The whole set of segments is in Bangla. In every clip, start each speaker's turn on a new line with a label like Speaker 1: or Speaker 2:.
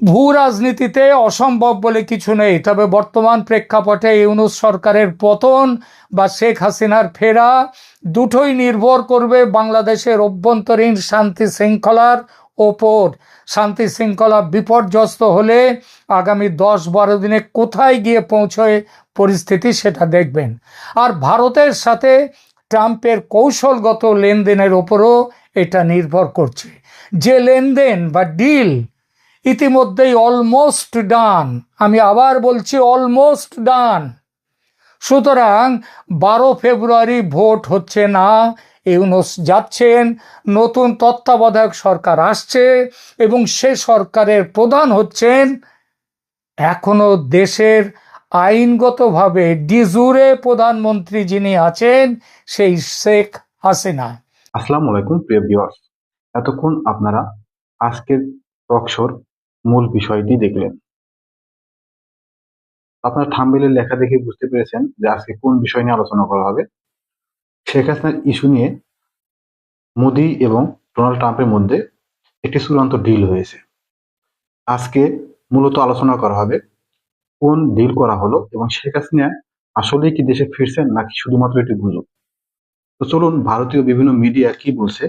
Speaker 1: ভূ রাজনীতিতে অসম্ভব বলে কিছু নেই। তবে বর্তমান প্রেক্ষাপটে ইউনুস সরকারের পতন বা শেখ হাসিনার ফেরা দুটোই নির্ভর করবে বাংলাদেশের অভ্যন্তরীণ শান্তি শৃঙ্খলার ওপর। শান্তি শৃঙ্খলা বিপর্যস্ত হলে আগামী দশ বারো দিনে কোথায় গিয়ে পৌঁছয় পরিস্থিতি সেটা দেখবেন। আর ভারতের সাথে ট্রাম্পের কৌশলগত লেনদেনের ওপরও এটা নির্ভর করছে। যে লেনদেন বা ডিল ইতিমধ্যেই অলমোস্ট ডান আমি আবার বলছি অলমোস্ট ডান সুতরাং বারো ফেব্রুয়ারি ভোট হচ্ছে না, ইউনুস যাচ্ছেন, নতুন তত্ত্বাবধায়ক সরকার আসছে এবং সে সরকারের প্রধান হচ্ছেন এখনও দেশের আইনগতভাবে ডিজুরে প্রধানমন্ত্রী যিনি আছেন সেই শেখ হাসিনা।
Speaker 2: আসসালামু আলাইকুম প্রিয় ভিউয়ার্স, এতক্ষণ আপনারা আজকের টকশোর মূল বিষয়টি দেখলেন। আপনার থাম্বেলের লেখা দেখে বুঝতে পেরেছেন যে আজকে কোন বিষয় নিয়ে আলোচনা করা হবে। শেখ হাসিনার ইস্যু নিয়ে মোদি এবং ডোনাল্ড ট্রাম্পের মধ্যে একটি চূড়ান্ত ডিল হয়েছে। আজকে মূলত আলোচনা করা হবে কোন ডিল করা হলো এবং শেখ হাসিনা আসলেই কি দেশে ফিরছেন নাকি শুধুমাত্র এটি গুজব? তো চলুন ভারতীয় বিভিন্ন মিডিয়া কি বলছে,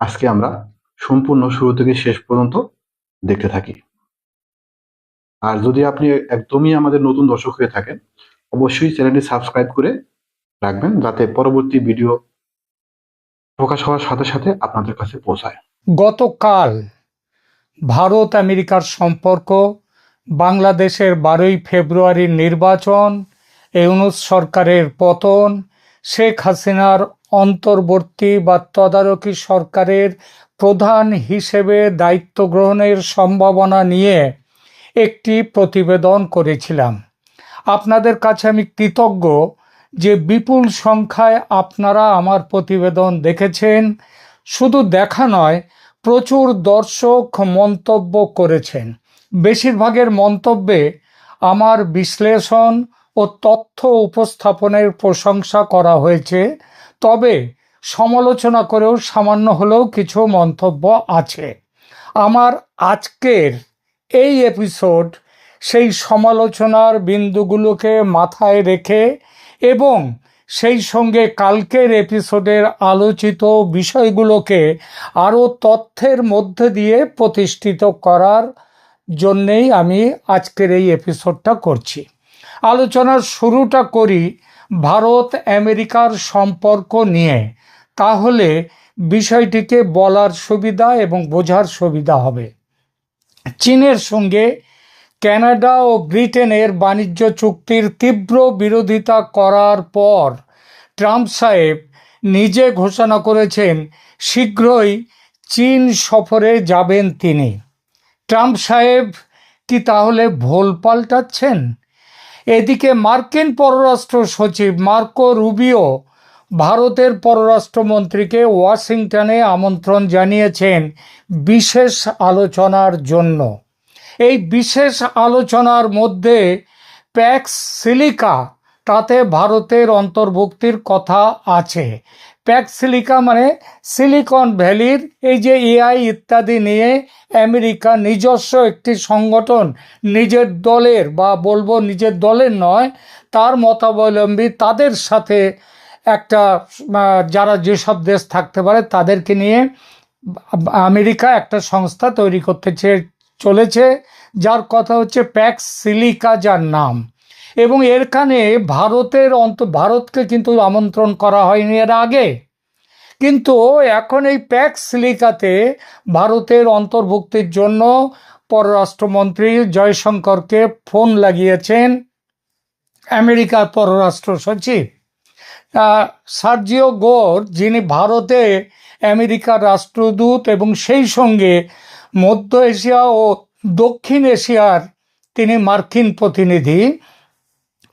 Speaker 2: আজকে আমরা সম্পূর্ণ শুরু থেকে শেষ পর্যন্ত দেখতে থাকি। আর যদি আপনি একদমই আমাদের নতুন দর্শক হয়ে থাকেন, অবশ্যই চ্যানেলটি সাবস্ক্রাইব করে রাখবেন যাতে পরবর্তী ভিডিও প্রকাশ হওয়ার সাথে সাথে আপনাদের কাছে পৌঁছায়।
Speaker 1: গতকাল ভারত আমেরিকার সম্পর্ক, বাংলাদেশের বারোই ফেব্রুয়ারির নির্বাচন, ইউনুস সরকারের পতন, শেখ হাসিনার অন্তর্বর্তী বা তদারকি সরকারের প্রধান হিসেবে দায়িত্ব গ্রহণের সম্ভাবনা নিয়ে একটি প্রতিবেদন করেছিলাম। আপনাদের কাছে আমি কৃতজ্ঞ যে বিপুল সংখ্যায় আপনারা আমার প্রতিবেদন দেখেছেন। শুধু দেখা নয়, প্রচুর দর্শক মন্তব্য করেছেন। বেশিরভাগের মন্তব্যে আমার বিশ্লেষণ ও তথ্য উপস্থাপনের প্রশংসা করা হয়েছে, তবে সমালোচনা করেও সামান্য হলেও কিছু মন্তব্য আছে। আমার আজকের এই এপিসোড সেই সমালোচনার বিন্দুগুলোকে মাথায় রেখে এবং সেই সঙ্গে কালকের এপিসোডের আলোচিত বিষয়গুলোকে আরও তথ্যের মধ্যে দিয়ে প্রতিষ্ঠিত করার জন্যেই আমি আজকের এই এপিসোডটা করছি। আলোচনার শুরুটা করি ভারত আমেরিকার সম্পর্ক নিয়ে। তাহলে বিষয়টিকে বলার সুবিধা এবং বোঝার সুবিধা হবে। চীনের সঙ্গে কানাডা ও ব্রিটেনের বাণিজ্য চুক্তির তীব্র বিরোধিতা করার পর ট্রাম্প সাহেব নিজে ঘোষণা করেছেন, শীঘ্রই চীন সফরে যাবেন তিনি। ট্রাম্প সাহেব কি তাহলে ভোল পাল্টাচ্ছেন? এদিকে মার্কিন পররাষ্ট্র সচিব মার্কো রুবিও ভারতের পররাষ্ট্রমন্ত্রীকে ওয়াশিংটনে আমন্ত্রণ জানিয়েছেন বিশেষ আলোচনার জন্য। এই বিশেষ আলোচনার মধ্যে প্যাক্স সিলিকা, তাতে ভারতের অন্তর্ভুক্তির কথা আছে। প্যাক্স সিলিকা মানে সিলিকন ভ্যালির, এই যে এআই ইত্যাদি নিয়ে আমেরিকা নিজস্ব একটি সংগঠন, নিজের দলের বা বলব নিজের দলের নয়, তার মতাবলম্বী তাদের সাথে একটা যারা যেসব দেশ থাকতে পারে তাদেরকে নিয়ে আমেরিকা একটা সংস্থা তৈরি করতে চলেছে, যার কথা হচ্ছে প্যাক্স সিলিকা যার নাম। এবং এরখানে ভারতের অন্ত, ভারতকে কিন্তু আমন্ত্রণ করা হয়নি এর আগে। কিন্তু এখন এই প্যাক্স সিলিকাতে ভারতের অন্তর্ভুক্তির জন্য পররাষ্ট্রমন্ত্রী জয়শঙ্করকে ফোন লাগিয়েছেন আমেরিকার পররাষ্ট্র সচিব। সার্জিও গোর, যিনি ভারতে আমেরিকার রাষ্ট্রদূত এবং সেই সঙ্গে মধ্য এশিয়া ও দক্ষিণ এশিয়ার তিনি মার্কিন প্রতিনিধি,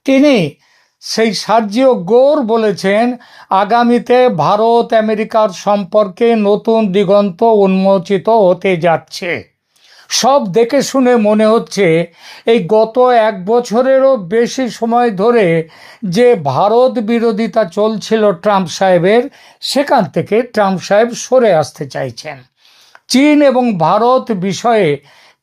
Speaker 1: তিনি সেই সার্জিও গোর বলেছেন, আগামীতে ভারত আমেরিকার সম্পর্কে নতুন দিগন্ত উন্মোচিত হতে যাচ্ছে। সব দেখে শুনে মনে হচ্ছে এই গত এক বছরেরও বেশি সময় ধরে যে ভারত বিরোধিতা চলছিল ট্রাম্প সাহেবের, সেখান থেকে ট্রাম্প সাহেব সরে আসতে চাইছেন। চীন এবং ভারত বিষয়ে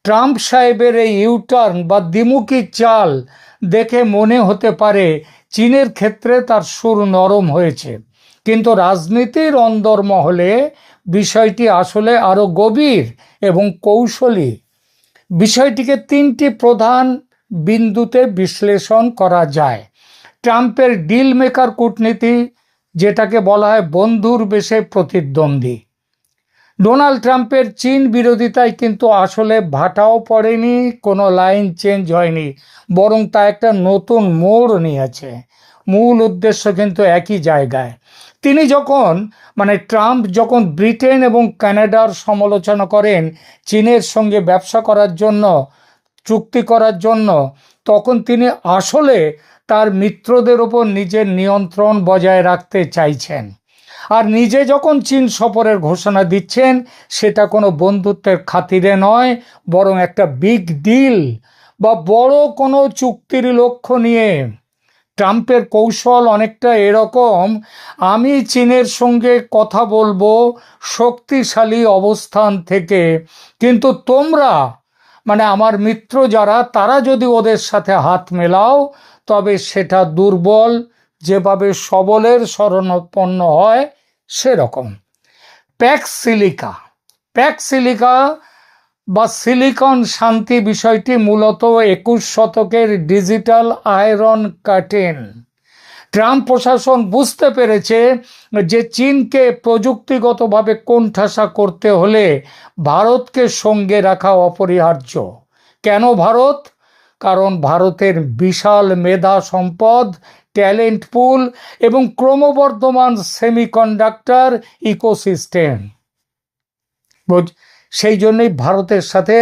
Speaker 1: ট্রাম্প সাহেবের এই ইউটার্ন বা দ্বিমুখী চাল দেখে মনে হতে পারে চীনের ক্ষেত্রে তার সুর নরম হয়েছে। কিন্তু রাজনীতির অন্দরমহলে বিষয়টি আসলে আরও গভীর এবং কৌশলী। বিষয়টিকে তিনটি প্রধান বিন্দুতে বিশ্লেষণ করা যায়। ট্রাম্পের ডিল মেকার কূটনীতি, যেটাকে বলা হয় বন্ধুর বেশে প্রতিদ্বন্দ্বী। ডোনাল্ড ট্রাম্পের চীন বিরোধিতায় কিন্তু আসলে ভাটাও পড়েনি, কোনো লাইন চেঞ্জ হয়নি, বরং তা একটা নতুন মোড় নিয়েছে। মূল উদ্দেশ্য কিন্তু একই জায়গায়। তিনি যখন মানে ট্রাম্প যখন ব্রিটেন এবং কানাডার সমালোচনা করেন চীনের সঙ্গে ব্যবসা করার জন্য, চুক্তি করার জন্য, তখন তিনি আসলে তার মিত্রদের ওপর নিজের নিয়ন্ত্রণ বজায় রাখতে চাইছেন। আর নিজে যখন চীন সফরের ঘোষণা দিচ্ছেন, সেটা কোনো বন্ধুত্বের খাতিরে নয়, বরং একটা বিগ ডিল বা বড় কোনো চুক্তির লক্ষ্য নিয়ে। ট্রাম্পের কৌশল অনেকটা এরকম, আমি চীনের সঙ্গে কথা বলব শক্তিশালী অবস্থান থেকে। কিন্তু তোমরা মানে আমার মিত্র যারা, তারা যদি ওদের সাথে হাত মেলাও, তবে সেটা দুর্বল, যেভাবে সবলের শরণাপন্ন হয়, সেরকম। Pax Silica. প্যাক্স সিলিকা বা সিলিকন শান্তি বিষয়টি মূলত একুশ শতকের ডিজিটাল আয়রন কাটেন ট্রাম্প প্রশাসন বুঝতে পেরেছে যে চীনকে প্রযুক্তিগতভাবে কোণঠাসা করতে হলে ভারতকে সঙ্গে রাখা অপরিহার্য। কেন ভারত? কারণ ভারতের বিশাল মেধা সম্পদ, ট্যালেন্ট পুল এবং ক্রমবর্ধমান সেমিকন্ডাক্টর ইকোসিস্টেম। সেই জন্যই ভারতের সাথে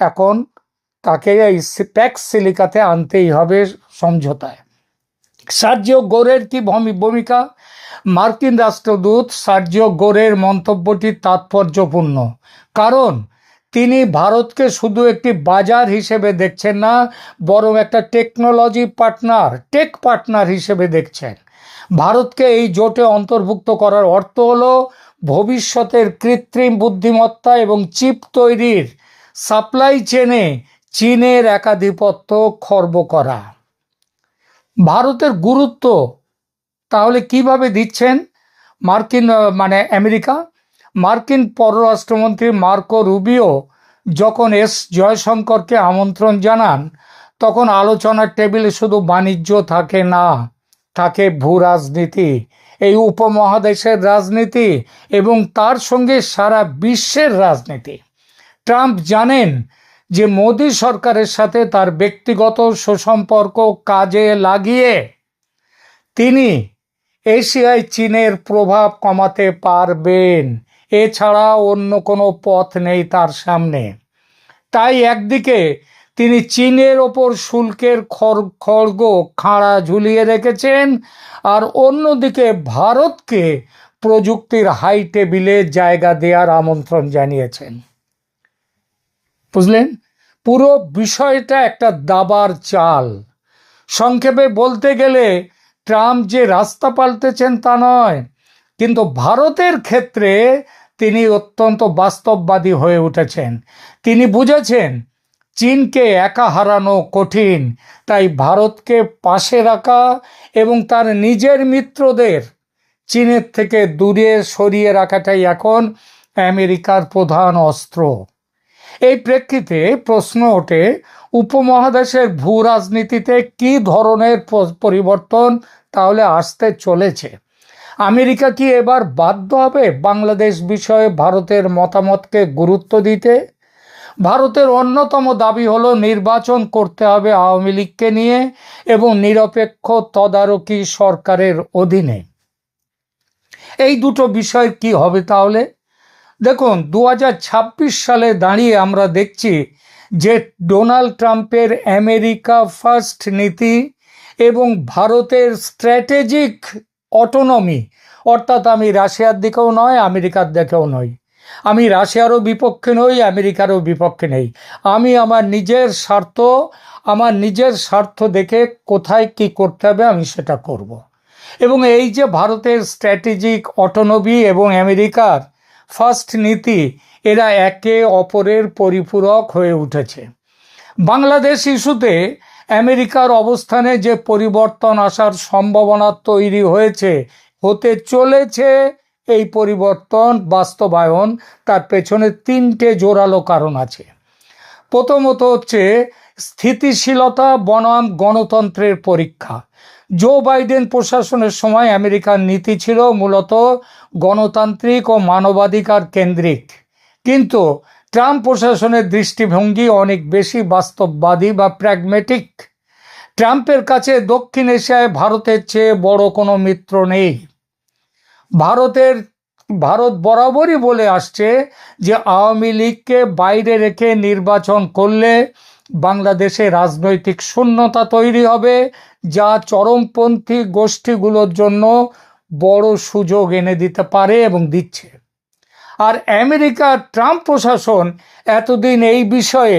Speaker 1: এখন তাকে এই প্যাক সিলিকাতে আনতেই হবে সমঝোতায়। সার্জিও গোরের কি ভূমিকা? মার্কিন রাষ্ট্রদূত সার্জিও গোরের মন্তব্যটি তাৎপর্যপূর্ণ। কারণ তিনি ভারতকে শুধু একটি বাজার হিসেবে দেখছেন না, বরং একটা টেকনোলজি পার্টনার, টেক পার্টনার হিসেবে দেখছেন। ভারতকে এই জোটে অন্তর্ভুক্ত করার অর্থ হলো ভবিষ্যতের কৃত্রিম বুদ্ধিমত্তা এবং চিপ তৈরির সাপ্লাই চেনে চীনের একাধিপত্য খর্ব করা। ভারতের গুরুত্ব তাহলে কীভাবে দিচ্ছেন? মার্কিন মানে আমেরিকা। মার্কিন পররাষ্ট্রমন্ত্রী মার্কো রুবিও যখন এস জয়শঙ্করকে আমন্ত্রণ জানান, তখন আলোচনার টেবিলে শুধু বাণিজ্য থাকে না, থাকে ভূ রাজনীতি এই উপমহাদেশের রাজনীতি এবং তার সঙ্গে সারা বিশ্বের রাজনীতি। ট্রাম্প জানেন যে মোদী সরকারের সাথে তার ব্যক্তিগত সুসম্পর্ক কাজে লাগিয়ে তিনি এশিয়ায় চীনের প্রভাব কমাতে পারবেন। এছাড়া অন্য কোনো পথ নেই তার সামনে। তাই একদিকে তিনি চীনের ওপর শুল্কের খড়, খড়গ খাঁড়া ঝুলিয়ে রেখেছেন আর অন্যদিকে ভারতকে প্রযুক্তির হাই টেবিলে জায়গা দেওয়ার আমন্ত্রণ জানিয়েছেন। বুঝলেন? পুরো বিষয়টা একটা দাবার চাল। সংক্ষেপে বলতে গেলে, ট্রাম্প যে রাস্তা পাল্টেছেন তা নয়, কিন্তু ভারতের ক্ষেত্রে তিনি অত্যন্ত বাস্তববাদী হয়ে উঠেছেন। তিনি বুঝেছেন চীনকে একা হারানো কঠিন। তাই ভারতকে পাশে রাখা এবং তার নিজের মিত্রদের চীনের থেকে দূরে সরিয়ে রাখাটাই এখন আমেরিকার প্রধান অস্ত্র। এই প্রেক্ষিতে প্রশ্ন ওঠে, উপমহাদেশের ভূ রাজনীতিতে কি ধরনের পরিবর্তন তাহলে আসতে চলেছে? আমেরিকা কি এবার বাধ্য হবে বাংলাদেশ বিষয়ে ভারতের মতামতকে গুরুত্ব দিতে? ভারতের অন্যতম দাবি হলো নির্বাচন করতে হবে আওয়ামী লীগকে নিয়ে এবং নিরপেক্ষ তদারকি সরকারের অধীনে। এই দুটো বিষয় কি হবে তাহলে? দেখুন দু হাজার ছাব্বিশ সালে দাঁড়িয়ে আমরা দেখছি যে ডোনাল্ড ট্রাম্পের আমেরিকা ফার্স্ট নীতি এবং ভারতের স্ট্র্যাটেজিক অটোনমি, অর্থাৎ আমি রাশিয়ার দিকেও নয়, আমেরিকার দিকেও নই আমি রাশিয়ারও বিপক্ষে নই, আমেরিকারও বিপক্ষে নেই আমি আমার নিজের স্বার্থ, আমার নিজের স্বার্থ দেখে কোথায় কি করতে হবে আমি সেটা করব। এবং এই যে ভারতের স্ট্র্যাটেজিক অটোনমি এবং আমেরিকার ফার্স্ট নীতি, এরা একে অপরের পরিপূরক হয়ে উঠেছে বাংলাদেশ ইস্যুতে আমেরিকার অবস্থানে যে পরিবর্তন আসার সম্ভাবনা তৈরি হয়েছে, হতে চলেছে এই পরিবর্তন, বাস্তবায়ন, তার পেছনে তিনটে জোরালো কারণ আছে। প্রথমত হচ্ছে স্থিতিশীলতা বনাম গণতন্ত্রের পরীক্ষা। জো বাইডেন প্রশাসনের সময় আমেরিকার নীতি ছিল মূলত গণতান্ত্রিক ও মানবাধিকার কেন্দ্রিক। কিন্তু ট্রাম্প প্রশাসনের দৃষ্টিভঙ্গি অনেক বেশি বাস্তববাদী বা প্র্যাগমেটিক ট্রাম্পের কাছে দক্ষিণ এশিয়ায় ভারতের চেয়ে বড় কোনো মিত্র নেই। ভারতের, ভারত বরাবরই বলে আসছে যে আওয়ামী লীগকে বাইরে রেখে নির্বাচন করলে বাংলাদেশে রাজনৈতিক শূন্যতা তৈরি হবে, যা চরমপন্থী গোষ্ঠীগুলোর জন্য বড় সুযোগ এনে দিতে পারে এবং দিচ্ছে। আর আমেরিকার ট্রাম্প প্রশাসন এতদিন এই বিষয়ে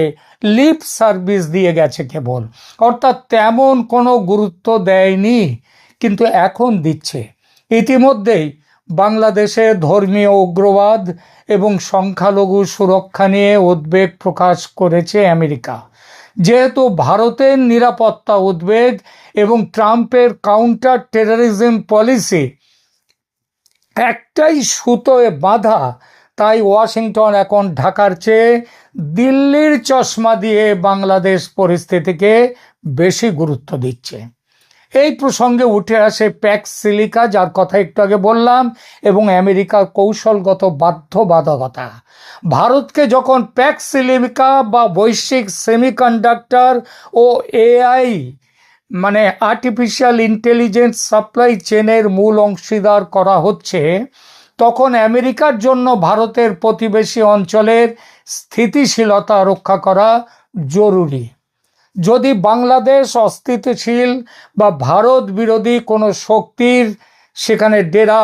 Speaker 1: লিপ সার্ভিস দিয়ে গেছে কেবল। অর্থাৎ তেমন কোনো গুরুত্ব দেয়নি, কিন্তু এখন দিচ্ছে। ইতিমধ্যেই বাংলাদেশে ধর্মীয় উগ্রবাদ এবং সংখ্যালঘু সুরক্ষা নিয়ে উদ্বেগ প্রকাশ করেছে আমেরিকা। যেহেতু ভারতের নিরাপত্তা উদ্বেগ এবং ট্রাম্পের কাউন্টার টেরোরিজম পলিসি একটাই সুতোয় বাঁধা, তাই ওয়াশিংটন এখন ঢাকার চেয়ে দিল্লির চশমা দিয়ে বাংলাদেশ পরিস্থিতিকে বেশি গুরুত্ব দিচ্ছে। এই প্রসঙ্গে উঠে আসে প্যাক্স সিলিকা, যার কথা একটু আগে বললাম, এবং আমেরিকার কৌশলগত বাধ্যবাধকতা। ভারতকে যখন প্যাক্স সিলিকা বা বৈশ্বিক সেমিকন্ডাক্টর ও এআই মানে আর্টিফিশিয়াল ইন্টেলিজেন্স সাপ্লাই চেনের মূল অংশীদার করা হচ্ছে, তখন আমেরিকার জন্য ভারতের প্রতিবেশী অঞ্চলের স্থিতিশীলতা রক্ষা করা জরুরি। যদি বাংলাদেশ অস্থিতিশীল বা ভারত বিরোধী কোনো শক্তির সেখানে ডেরা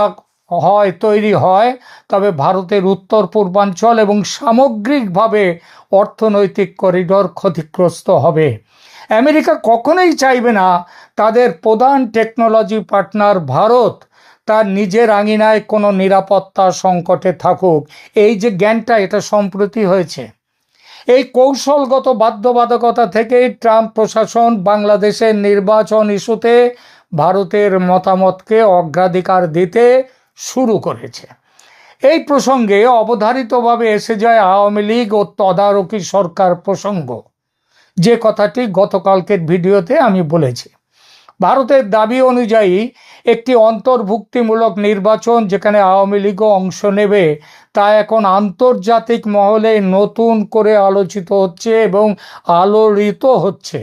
Speaker 1: হয়, তৈরি হয়, তবে ভারতের উত্তর, পূর্বাঞ্চল এবং সামগ্রিকভাবে অর্থনৈতিক করিডর ক্ষতিগ্রস্ত হবে। আমেরিকা কখনোই চাইবে না তাদের প্রধান টেকনোলজি পার্টনার ভারত তার নিজের আঙিনায় কোনো নিরাপত্তা সংকটে থাকুক। এই যে জ্ঞানটা, এটা সম্প্রতি হয়েছে। এই কৌশলগত বাধ্যবাধকতা থেকেই ট্রাম্প প্রশাসন বাংলাদেশের নির্বাচন ইস্যুতে ভারতের মতামতকে অগ্রাধিকার দিতে শুরু করেছে। এই প্রসঙ্গে অবধারিতভাবে এসে যায় আওয়ামী লীগ ও তদারকি সরকার প্রসঙ্গ। যে কথাটি গতকালকের ভিডিওতে আমি বলেছি। ভারতের দাবি অনুযায়ী একটি অন্তর্ভুক্তিমূলক নির্বাচন যেখানে আওয়ামী লীগও অংশ নেবে, তা এখন আন্তর্জাতিক মহলে নতুন করে আলোচিত হচ্ছে এবং আলোড়িত হচ্ছে।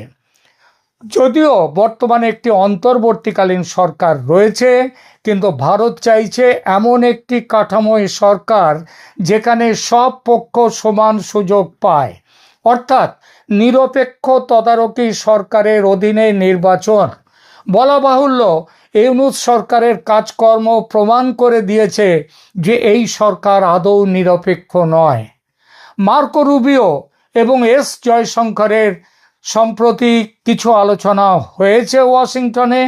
Speaker 1: যদিও বর্তমানে একটি অন্তর্বর্তীকালীন সরকার রয়েছে, কিন্তু ভারত চাইছে এমন একটি কাঠামোয় সরকার যেখানে সব পক্ষ সমান সুযোগ পায়। অর্থাৎ নিরপেক্ষ তদারকি সরকারের অধীনে নির্বাচন। বলা বাহুল্য, ইউনুস সরকারের কাজকর্ম প্রমাণ করে দিয়েছে যে এই সরকার আদৌ নিরপেক্ষ নয়। মার্কো রুবিও এবং এস জয়শঙ্করের সম্প্রতি কিছু আলোচনা হয়েছে ওয়াশিংটনে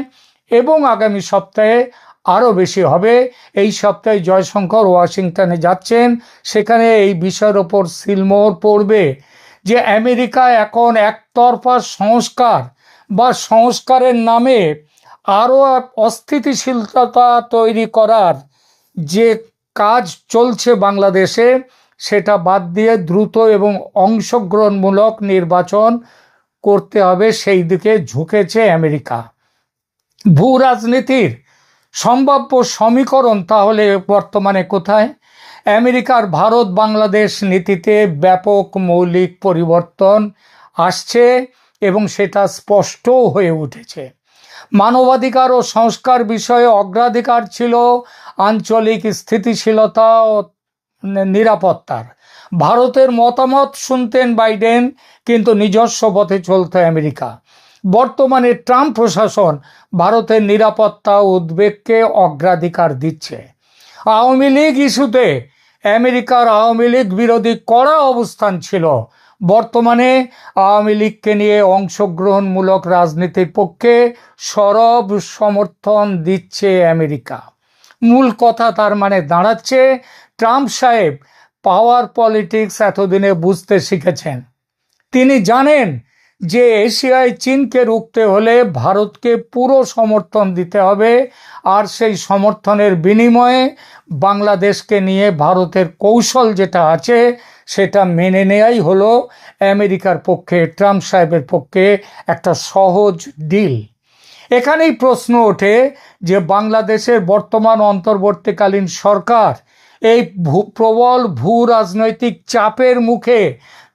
Speaker 1: এবং আগামী সপ্তাহে আরও বেশি হবে। এই সপ্তাহে জয়শঙ্কর ওয়াশিংটনে যাচ্ছেন। সেখানে এই বিষয়ের ওপর সিলমোহর পড়বে যে আমেরিকা এখন একতরফা সংস্কার বা সংস্কারের নামে আরও এক অস্থিতিশীলতা তৈরি করার যে কাজ চলছে বাংলাদেশে, সেটা বাদ দিয়ে দ্রুত এবং অংশগ্রহণমূলক নির্বাচন করতে হবে, সেই দিকে ঝুঁকেছে আমেরিকা। ভূ রাজনীতির সম্ভাব্য সমীকরণ তাহলে বর্তমানে কোথায়? আমেরিকার ভারত বাংলাদেশ নীতিতে ব্যাপক মৌলিক পরিবর্তন আসছে। এবং সেটা স্পষ্টও হয়ে উঠেছে। মানবাধিকার ও সংস্কার বিষয়ে অগ্রাধিকার ছিল আঞ্চলিক স্থিতিশীলতা ও নিরাপত্তার। ভারতের মতামত শুনতেন বাইডেন, কিন্তু নিজস্ব পথে চলত আমেরিকা। বর্তমানে ট্রাম্প প্রশাসন ভারতের নিরাপত্তা উদ্বেগকে অগ্রাধিকার দিচ্ছে। আওয়ামী লীগ ইস্যুতে আমেরিকার আওয়ামী লীগ বিরোধী কড়া অবস্থান ছিল। বর্তমানে আওয়ামী লীগকে নিয়ে অংশগ্রহণমূলক রাজনীতির পক্ষে সরব সমর্থন দিচ্ছে আমেরিকা। মূল কথা তার মানে দাঁড়াচ্ছে ট্রাম্প সাহেব পাওয়ার পলিটিক্স এতদিনে বুঝতে শিখেছেন। তিনি জানেন যে এশিয়ায় চীনকে রুখতে হলে ভারতকে পুরো সমর্থন দিতে হবে আর সেই সমর্থনের বিনিময়ে বাংলাদেশকে নিয়ে ভারতের কৌশল যেটা আছে সেটা মেনে নেয়াই হলো আমেরিকার পক্ষে, ট্রাম্প সাহেবের পক্ষে একটা সহজ ডিল। এখানেই প্রশ্ন ওঠে যে বাংলাদেশের বর্তমান অন্তর্বর্তীকালীন সরকার এই প্রবল ভূ রাজনৈতিক চাপের মুখে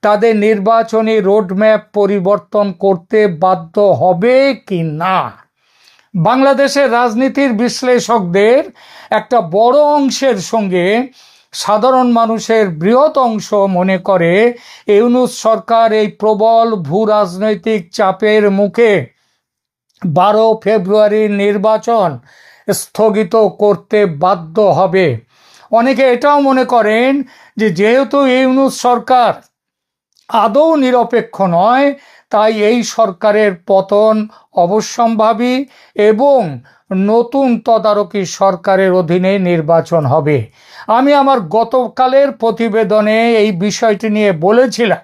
Speaker 1: তাদের নির্বাচনী রোডম্যাপ পরিবর্তন করতে বাধ্য হবে কি না? বাংলাদেশের রাজনীতির বিশ্লেষকদের একটা বড় অংশের সঙ্গে সাধারণ মানুষের বৃহৎ অংশ মনে করে, ইউনুস সরকার এই প্রবল ভূ রাজনৈতিক চাপের মুখে বারো ফেব্রুয়ারির নির্বাচন স্থগিত করতে বাধ্য হবে। অনেকে এটাও মনে করেন যে যেহেতু ইউনুস সরকার আদৌ নিরপেক্ষ নয়, তাই এই সরকারের পতন অবশ্যম্ভাবী এবং নতুন তদারকি সরকারের অধীনে নির্বাচন হবে। আমি আমার গতকালের প্রতিবেদনে এই বিষয়টি নিয়ে বলেছিলাম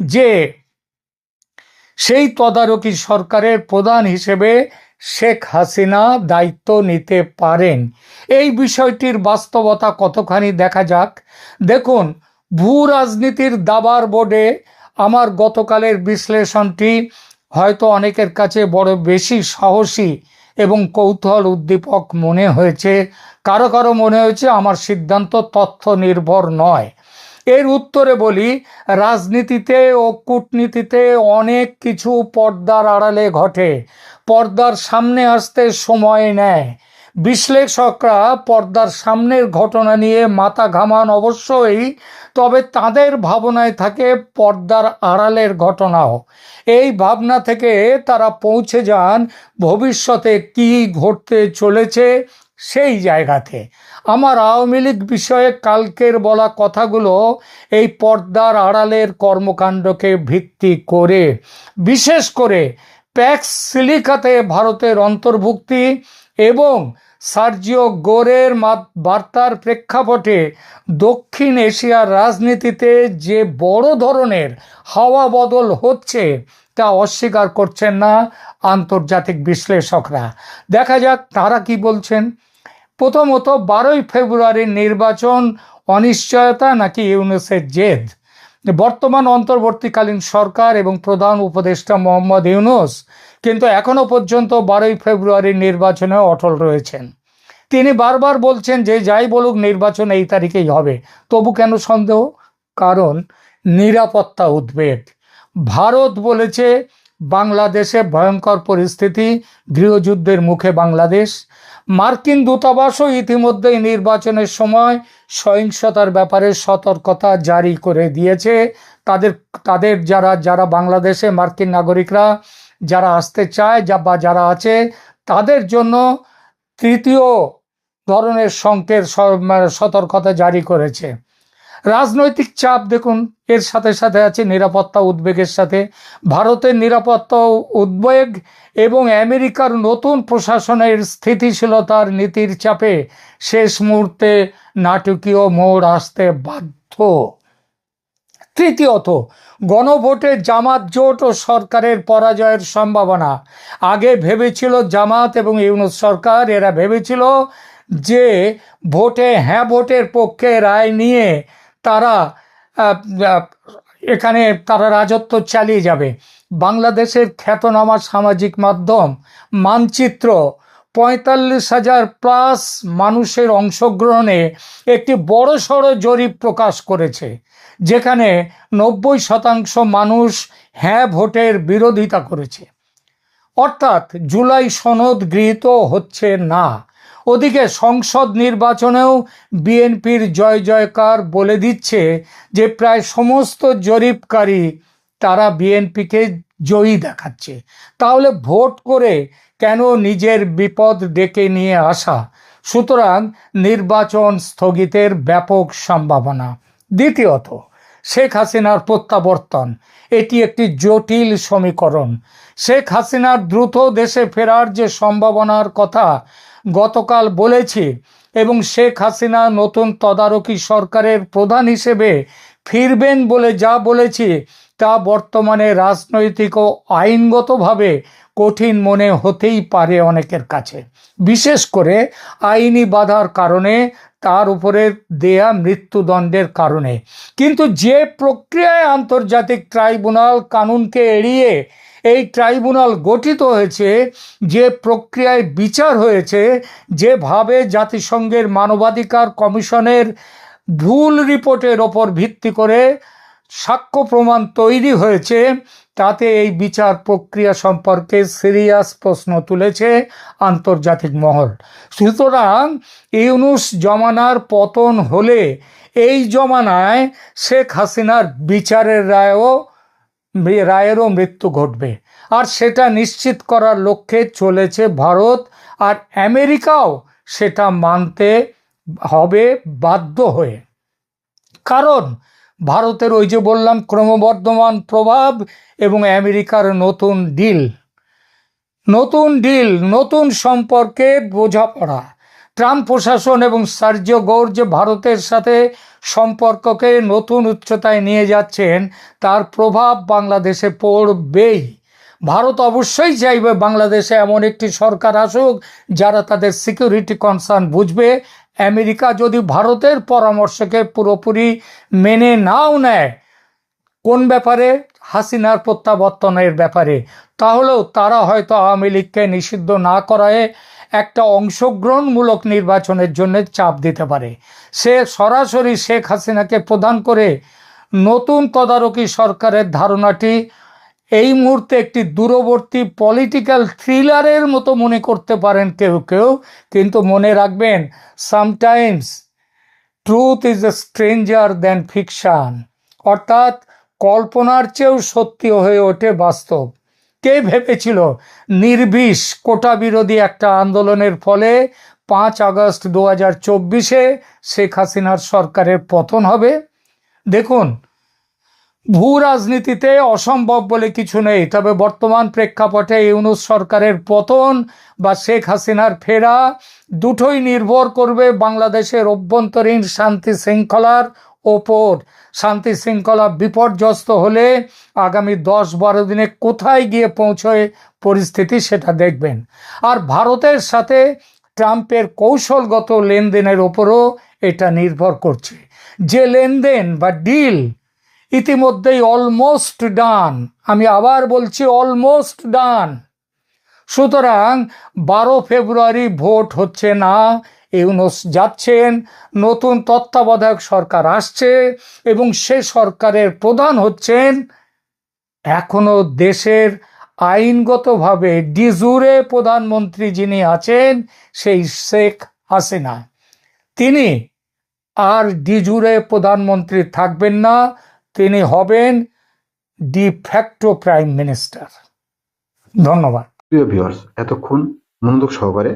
Speaker 1: যে, সেই তদারকি সরকারের প্রধান হিসেবে শেখ হাসিনা দায়িত্ব নিতে পারেন। এই বিষয়টির বাস্তবতা কতখানি দেখা যাক? দেখুন, ভূ রাজনীতির দাবার বোর্ডে আমার গতকালের বিশ্লেষণটি হয়তো অনেকের কাছে বড় বেশি সাহসী। এবং কৌতূহল উদ্দীপক মনে হয়েছে, কারও কারও মনে হয়েছে আমার সিদ্ধান্ত তথ্য নির্ভর নয়। এর উত্তরে বলি, রাজনীতিতে ও কূটনীতিতে অনেক কিছু পর্দার আড়ালে ঘটে। পর্দার সামনে আসতে সময় নেয়। বিশ্লেষকরা পর্দার সামনের ঘটনা নিয়ে মাথা ঘামান অবশ্যই, তবে তাদের ভাবনায় থাকে পর্দার আড়ালের ঘটনাও। এই ভাবনা থেকে তারা পৌঁছে যান ভবিষ্যতে কি ঘটতে চলেছে সেই জায়গাতে। আমার আওয়ামী লীগ বিষয়ে কালকের বলা কথাগুলো এই পর্দার আড়ালের কর্মকাণ্ডকে ভিত্তি করে। বিশেষ করে প্যাক্স সিলিকাতে ভারতের অন্তর্ভুক্তি এবং সার্জিও গোরের বার্তার প্রেক্ষাপটে দক্ষিণ এশিয়ার রাজনীতিতে যে বড় ধরনের হাওয়া বদল হচ্ছে, তা অস্বীকার করছেন না আন্তর্জাতিক বিশ্লেষকরা। দেখা যাক তারা কি বলছেন। প্রথমত বারোই ফেব্রুয়ারির নির্বাচন অনিশ্চয়তা নাকি ইউনুসের জেদ? বর্তমান অন্তর্বর্তীকালীন সরকার এবং প্রধান উপদেষ্টা মোহাম্মদ ইউনুস কিন্তু এখনও পর্যন্ত বারোই ফেব্রুয়ারির নির্বাচনে অটল রয়েছেন। তিনি বারবার বলছেন যে যাই বলুক নির্বাচন এই তারিখেই হবে। তবু কেন সন্দেহ? কারণ নিরাপত্তা উদ্বেগ। ভারত বলেছে, বাংলাদেশে ভয়ঙ্কর পরিস্থিতি, গৃহযুদ্ধের মুখে বাংলাদেশ। মার্কিন দূতাবাসও ইতিমধ্যেই নির্বাচনের সময় সহিংসতার ব্যাপারে সতর্কতা জারি করে দিয়েছে। তাদের তাদের যারা যারা বাংলাদেশে মার্কিন নাগরিকরা যারা আসতে চায় যা বা যারা আছে, তাদের জন্য তৃতীয় ধরনের সংকেত মানে সতর্কতা জারি করেছে। রাজনৈতিক চাপ দেখুন, এর সাথে সাথে আছে নিরাপত্তা উদ্বেগের সাথে। ভারতের নিরাপত্তা উদ্বেগ এবং আমেরিকার নতুন প্রশাসনের স্থিতিশীলতার নীতির চাপে শেষ মুহূর্তে নাটকীয় মোড় আসতে বাধ্য। তৃতীয়ত গণভোটে জামাত জোট ও সরকারের পরাজয়ের সম্ভাবনা। আগে ভেবেছিল জামাত এবং ইউনুস সরকার, এরা ভেবেছিল যে ভোটে হ্যাঁ ভোটের পক্ষে রায় নিয়ে তারা এখানে তারা রাজত্ব চালিয়ে যাবে। বাংলাদেশের খ্যাতনামা সামাজিক মাধ্যম মানচিত্র পঁয়তাল্লিশ হাজার প্লাস মানুষের অংশগ্রহণে একটি বড়সড় জরিপ প্রকাশ করেছে। যেখানে নব্বই শতাংশ মানুষ হ্যাঁ ভোটের বিরোধিতা করেছে। অর্থাৎ জুলাই সনদ গৃহীত হচ্ছে না। ওদিকে সংসদ নির্বাচনেও বিএনপির জয় জয়কার বলে দিচ্ছে যে প্রায় সমস্ত জরিপকারী তারা বিএনপিকে জয়ী দেখাচ্ছে। তাহলে ভোট করে কেন নিজের বিপদ ডেকে নিয়ে আসা? সুতরাং নির্বাচন স্থগিতের ব্যাপক সম্ভাবনা। দ্বিতীয়ত শেখ হাসিনার প্রত্যাবর্তন। এটি একটি জটিল সমীকরণ। শেখ হাসিনার দ্রুত দেশে ফেরার যে সম্ভাবনার কথা গতকাল বলেছি এবং শেখ হাসিনা নতুন তদারকি সরকারের প্রধান হিসেবে ফিরবেন বলে যা বলেছি তা বর্তমানে রাজনৈতিক ও আইনগতভাবে কঠিন মনে হতেই পারে অনেকের কাছে। বিশেষ করে আইনি বাধার কারণে, তার উপরে দেয়া মৃত্যুদণ্ডের কারণে। কিন্তু যে প্রক্রিয়ায় আন্তর্জাতিক ট্রাইব্যুনাল কানুনকে এড়িয়ে এই ট্রাইব্যুনাল গঠিত হয়েছে, যে প্রক্রিয়ায় বিচার হয়েছে, যেভাবে জাতিসংঘের মানবাধিকার কমিশনের ভুল রিপোর্টের ওপর ভিত্তি করে সাক্ষ্য প্রমাণ তৈরি হয়েছে, তাতে এই বিচার প্রক্রিয়া সম্পর্কে সিরিয়াস প্রশ্ন তুলেছে আন্তর্জাতিক মহল। সুতরাং ইউনুস জমানার পতন হলে এই জমানায় শেখ হাসিনার বিচারের রায়ও, রায়েরও মৃত্যু ঘটবে। আর সেটা নিশ্চিত করার লক্ষ্যে চলেছে ভারত, আর আমেরিকাও সেটা মানতে হবে বাধ্য হয়ে। কারণ ভারতের ওই যে বললাম ক্রমবর্ধমান প্রভাব এবং আমেরিকার নতুন ডিল নতুন ডিল নতুন সম্পর্কে বোঝাপড়া। ট্রাম্প প্রশাসন এবং সার্জিও গৌর যে ভারতের সাথে সম্পর্ককে নতুন উচ্চতায় নিয়ে যাচ্ছেন, তার প্রভাব বাংলাদেশে পড়বেই। ভারত অবশ্যই চাইবে বাংলাদেশে এমন একটি সরকার আসুক যারা তাদের সিকিউরিটি কনসার্ন বুঝবে আমেরিকা যদি ভারতের পরামর্শকে পুরোপুরি মেনে নাও নেয়, কোন ব্যাপারে? হাসিনার প্রত্যাবর্তনের ব্যাপারে। তাহলেও তারা হয়তো আওয়ামী লীগকে নিষিদ্ধ না করায় একটা অংশগ্রহণমূলক নির্বাচনের জন্য চাপ দিতে পারে। সে সরাসরি শেখ হাসিনাকে প্রদান করে নতুন তদারকি সরকারের ধারণাটি এই মুহূর্তে একটি দূরবর্তী পলিটিক্যাল থ্রিলারের মতো মনে করতে পারেন কেউ কেউ, কিন্তু মনে রাখবেন sometimes truth is a stranger than fiction অর্থাৎ কল্পনার চেয়েও সত্যি হয়ে ওঠে বাস্তব। কে ভেবেছিল? নির্বিষ কোটা বিরোধী একটা আন্দোলনের ফলে পাঁচ আগস্ট দু হাজার চব্বিশে শেখ হাসিনার সরকারের পতন হবে। দেখুন ভূ রাজনীতিতে অসম্ভব বলে কিছু নেই। তবে বর্তমান প্রেক্ষাপটে ইউনুস সরকারের পতন বা শেখ হাসিনার ফেরা দুটোই নির্ভর করবে বাংলাদেশের অভ্যন্তরীণ শান্তি শৃঙ্খলার ওপর। শান্তি শৃঙ্খলা বিপর্যস্ত হলে আগামী দশ বারো দিনে কোথায় গিয়ে পৌঁছয় পরিস্থিতি সেটা দেখবেন। আর ভারতের সাথে ট্রাম্পের কৌশলগত লেনদেনের ওপরও এটা নির্ভর করছে। যে লেনদেন বা ডিল ইতিমধ্যেই অলমোস্ট ডান আমি আবার বলছি অলমোস্ট ডান সুতরাং বারো ফেব্রুয়ারি ভোট হচ্ছে না, ইউনুস যাচ্ছেন, নতুন তত্ত্বাবধায়ক সরকার আসছে এবং সে সরকারের প্রধান হচ্ছেন এখনও দেশের আইনগতভাবে ডিজুরে প্রধানমন্ত্রী যিনি আছেন সেই শেখ হাসিনা। তিনি আর ডিজুরে প্রধানমন্ত্রী থাকবেন না তিনি হবেন ডি ফ্যাক্টো প্রাইম মিনিস্টার ধন্যবাদ।
Speaker 2: প্রিয় ভিউয়ার্স এতক্ষণ মনোযোগ সহকারে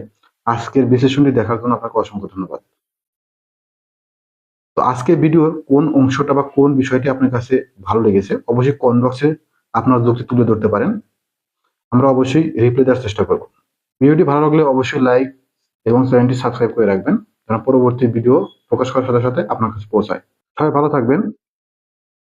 Speaker 2: আজকের বিশ্লেষণটি দেখার জন্য আপনাকে অসংখ্য ধন্যবাদ। তো আজকের ভিডিওর কোন অংশটা বা কোন বিষয়টি আপনার কাছে ভালো লেগেছে, অবশ্যই কমেন্ট বক্সে আপনার যুক্তি তুলে ধরতে পারেন। আমরা অবশ্যই রিপ্লাই দেওয়ার চেষ্টা করব। ভিডিওটি ভালো লাগলে অবশ্যই লাইক এবং চ্যানেলটি সাবস্ক্রাইব করে রাখবেন, যেন পরবর্তী ভিডিও প্রকাশ করার সাথে সাথে আপনার কাছে পৌঁছায়। সবাই ভালো থাকবেন।